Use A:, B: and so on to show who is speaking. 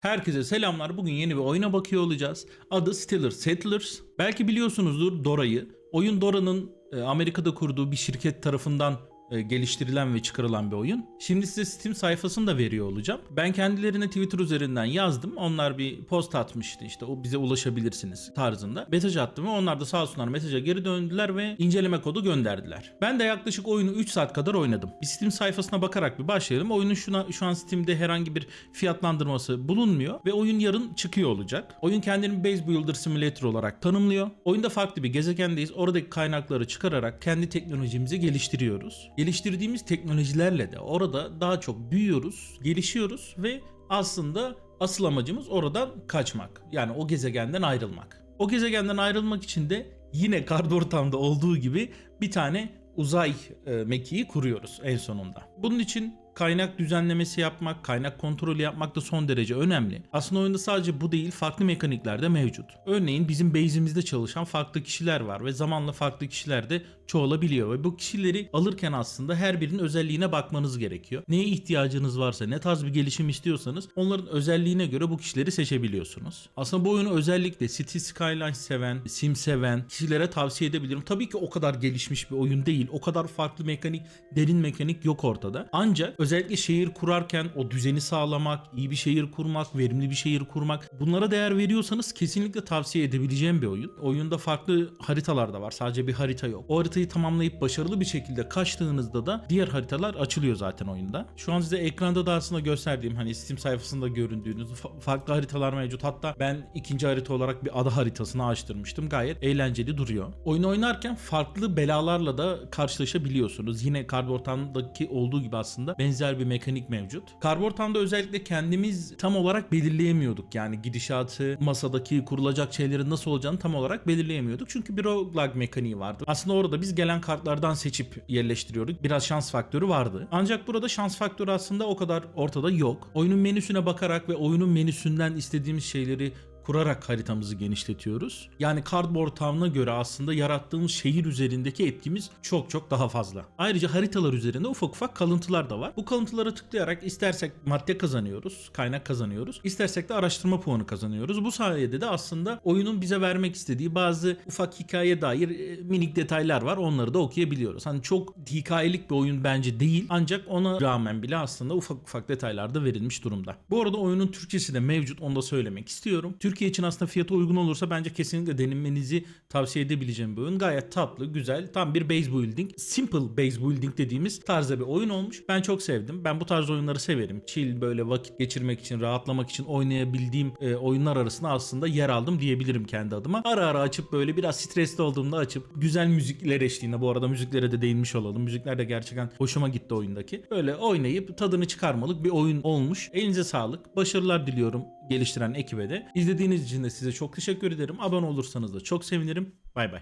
A: Herkese selamlar. Bugün yeni bir oyuna bakıyor olacağız. Adı Stellar Settlers. Belki biliyorsunuzdur Dora'yı. Oyun Dora'nın e, Amerika'da kurduğu bir şirket tarafından geliştirilen ve çıkarılan bir oyun. Şimdi size Steam sayfasını da veriyor olacağım. Ben kendilerine Twitter üzerinden yazdım. Onlar bir post atmıştı işte o bize ulaşabilirsiniz tarzında. Mesaj attım ve onlar da sağ olsunlar mesaja geri döndüler ve inceleme kodu gönderdiler. Ben de yaklaşık oyunu 3 saat kadar oynadım. Bir Steam sayfasına bakarak bir başlayalım. Oyunun şuna, şu an Steam'de herhangi bir fiyatlandırması bulunmuyor ve oyun yarın çıkıyor olacak. Oyun kendini Base Builder Simulator olarak tanımlıyor. Oyunda farklı bir gezegendeyiz. Oradaki kaynakları çıkararak kendi teknolojimizi geliştiriyoruz. Geliştirdiğimiz teknolojilerle de orada daha çok büyüyoruz, gelişiyoruz ve aslında asıl amacımız oradan kaçmak. Yani o gezegenden ayrılmak. O gezegenden ayrılmak için de yine kart ortamda olduğu gibi bir tane uzay e, mekiği kuruyoruz en sonunda. Bunun için kaynak düzenlemesi yapmak, kaynak kontrolü yapmak da son derece önemli. Aslında oyunda sadece bu değil, farklı mekanikler de mevcut. Örneğin bizim base'imizde çalışan farklı kişiler var ve zamanla farklı kişiler de çoğalabiliyor ve bu kişileri alırken aslında her birinin özelliğine bakmanız gerekiyor. Neye ihtiyacınız varsa, ne tarz bir gelişim istiyorsanız onların özelliğine göre bu kişileri seçebiliyorsunuz. Aslında bu oyunu özellikle City Skylines seven, sim seven kişilere tavsiye edebilirim. Tabii ki o kadar gelişmiş bir oyun değil. O kadar farklı mekanik, derin mekanik yok ortada. Ancak özellikle şehir kurarken o düzeni sağlamak, iyi bir şehir kurmak, verimli bir şehir kurmak bunlara değer veriyorsanız kesinlikle tavsiye edebileceğim bir oyun. Oyunda farklı haritalar da var. Sadece bir harita yok. O haritayı tamamlayıp başarılı bir şekilde kaçtığınızda da diğer haritalar açılıyor zaten oyunda. Şu an size ekranda da aslında gösterdiğim hani Steam sayfasında göründüğünüz fa- farklı haritalar mevcut. Hatta ben ikinci harita olarak bir ada haritasını açtırmıştım. Gayet eğlenceli duruyor. Oyunu oynarken farklı belalarla da karşılaşabiliyorsunuz. Yine Cardboard'daki olduğu gibi aslında benzer bir mekanik mevcut. Cardboard'da özellikle kendimiz tam olarak belirleyemiyorduk. Yani gidişatı, masadaki kurulacak şeylerin nasıl olacağını tam olarak belirleyemiyorduk. Çünkü bir roguelike mekaniği vardı. Aslında orada biz gelen kartlardan seçip yerleştiriyorduk. Biraz şans faktörü vardı. Ancak burada şans faktörü aslında o kadar ortada yok. Oyunun menüsüne bakarak ve oyunun menüsünden istediğimiz şeyleri kurarak haritamızı genişletiyoruz. Yani Cardboard Town'a göre aslında yarattığımız şehir üzerindeki etkimiz çok çok daha fazla. Ayrıca haritalar üzerinde ufak ufak kalıntılar da var. Bu kalıntılara tıklayarak istersek madde kazanıyoruz, kaynak kazanıyoruz. İstersek de araştırma puanı kazanıyoruz. Bu sayede de aslında oyunun bize vermek istediği bazı ufak hikaye dair e, minik detaylar var. Onları da okuyabiliyoruz. Hani çok hikayelik bir oyun bence değil. Ancak ona rağmen bile aslında ufak ufak detaylar da verilmiş durumda. Bu arada oyunun Türkçesi de mevcut. Onu da söylemek istiyorum. Türkiye için aslında fiyatı uygun olursa bence kesinlikle denenmenizi tavsiye edebileceğim bir oyun. Gayet tatlı, güzel, tam bir base building, simple base building dediğimiz tarzda bir oyun olmuş. Ben çok sevdim. Ben bu tarz oyunları severim. Chill böyle vakit geçirmek için, rahatlamak için oynayabildiğim e, oyunlar arasında aslında yer aldım diyebilirim kendi adıma. Ara ara açıp böyle biraz stresli olduğumda açıp güzel müzikler eşliğinde bu arada müziklere de değinmiş olalım. Müzikler de gerçekten hoşuma gitti oyundaki. Böyle oynayıp tadını çıkarmalık bir oyun olmuş. Elinize sağlık. Başarılar diliyorum geliştiren ekibe de. İzlediğiniz için de size çok teşekkür ederim. Abone olursanız da çok sevinirim. Bay bay.